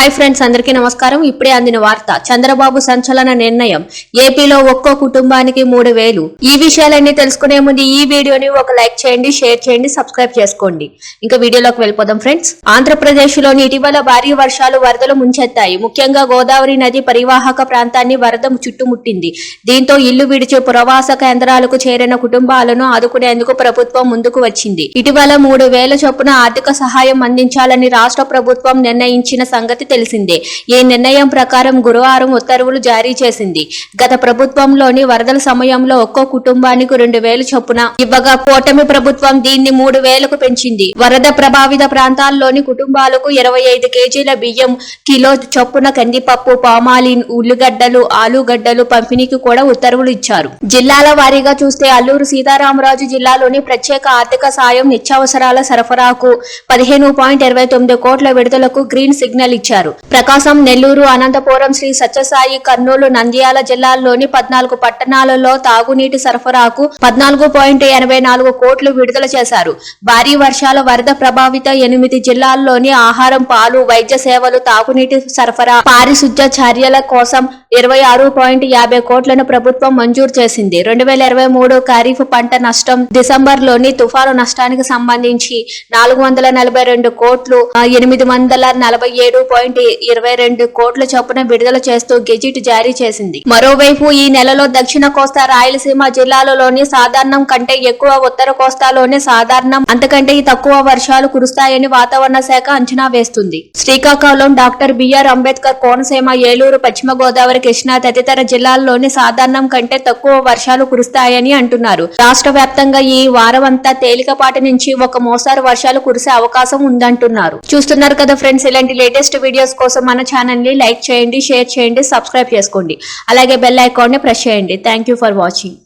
Hi friends అందరికీ నమస్కారం. ఇప్పుడే అందిన వార్త చంద్రబాబు సంచలన నిర్ణయం. ఏపీలో ఒక్కో కుటుంబానికి మూడు వేలు. ఈ విషయాలన్నీ తెలుసుకునే ముందు ఈ వీడియోని ఒక లైక్ చేయండి షేర్ చేయండి సబ్స్క్రైబ్ చేసుకోండి. ఇంకా వీడియోలోకి వెళ్ళిపోదాం ఫ్రెండ్స్. ఆంధ్రప్రదేశ్లోని ఇటీవల భారీ వర్షాలు వరదలు ముంచెత్తాయి. ముఖ్యంగా గోదావరి నది పరివాహక ప్రాంతాన్ని వరద చుట్టుముట్టింది. దీంతో ఇల్లు విడిచి ప్రవాస కేంద్రాలకు చేరిన కుటుంబాలను ఆదుకునేందుకు ప్రభుత్వం ముందుకు వచ్చింది. ఇటీవల మూడు వేల చొప్పున ఆర్థిక సహాయం అందించాలని రాష్ట్ర ప్రభుత్వం నిర్ణయించిన సంగతి తెలిసిందే. ఈ నిర్ణయం ప్రకారం గురువారం ఉత్తర్వులు జారీ చేసింది. గత ప్రభుత్వంలోని వరదల సమయంలో ఒక్కో కుటుంబానికి రెండు వేలు చొప్పున ఇవ్వగా కూటమి ప్రభుత్వం దీన్ని మూడు వేలకు పెంచింది. వరద ప్రభావిత ప్రాంతాల్లోని కుటుంబాలకు ఇరవై ఐదు కేజీల బియ్యం కిలో చొప్పున కందిపప్పు పామాలిన్ ఉల్లిగడ్డలు ఆలుగడ్డలు పంపిణీకి కూడా ఉత్తర్వులు ఇచ్చారు. జిల్లాల వారీగా చూస్తే అల్లూరు సీతారామరాజు జిల్లాలోని ప్రత్యేక ఆర్థిక సాయం నిత్యావసరాల సరఫరాకు పదిహేను పాయింట్ ఇరవై తొమ్మిది కోట్ల విడుదలకు గ్రీన్ సిగ్నల్ ఇచ్చారు. ప్రకాశం నెల్లూరు అనంతపురం శ్రీ సత్యసాయి కర్నూలు నంద్యాల జిల్లాల్లోని పద్నాలుగు పట్టణాలలో తాగునీటి సరఫరాకు పద్నాలుగు పాయింట్ ఎనభై నాలుగు కోట్లు విడుదల చేశారు. భారీ వర్షాల వరద ప్రభావిత ఎనిమిది జిల్లాల్లోని ఆహారం పాలు వైద్య సేవలు తాగునీటి సరఫరా పారిశుద్ధ్య చర్యల కోసం ఇరవై ఆరు పాయింట్ యాభై కోట్లను ప్రభుత్వం మంజూరు చేసింది. రెండు వేల ఇరవై మూడు ఖరీఫ్ పంట నష్టం డిసెంబర్లోని తుఫాను నష్టానికి సంబంధించి నాలుగు వందల నలభై రెండు కోట్లు ఎనిమిది వందల నలభై ఏడు పాయింట్ ఇరవై రెండు కోట్ల చొప్పున విడుదల చేస్తూ గెజిట్ జారీ చేసింది. మరోవైపు ఈ నెలలో దక్షిణ కోస్తా రాయలసీమ జిల్లాలలోని సాధారణం కంటే ఎక్కువ ఉత్తర కోస్తాలోని సాధారణం అంతకంటే తక్కువ వర్షాలు కురుస్తాయని వాతావరణ శాఖ అంచనా వేస్తుంది. Srikakulam doctor B R Ambedkar Konaseema Eluru పశ్చిమ గోదావరి కృష్ణా తదితర జిల్లాల్లోని సాధారణం కంటే తక్కువ వర్షాలు కురుస్తాయని అంటున్నారు. రాష్ట్ర వ్యాప్తంగా ఈ వారమంతా తేలికపాటి నుంచి ఒక మోస్తారు వర్షాలు కురిసే అవకాశం ఉందంటున్నారు. చూస్తున్నారు కదా ఫ్రెండ్స్ ఇలాంటి లేటెస్ట్ వీడియో వీడియోస్ కోసం మన ఛానల్ని లైక్ చేయండి షేర్ చేయండి సబ్స్క్రైబ్ చేసుకోండి. అలాగే బెల్ ఐకాన్ని ప్రెస్ చేయండి. Thank you for watching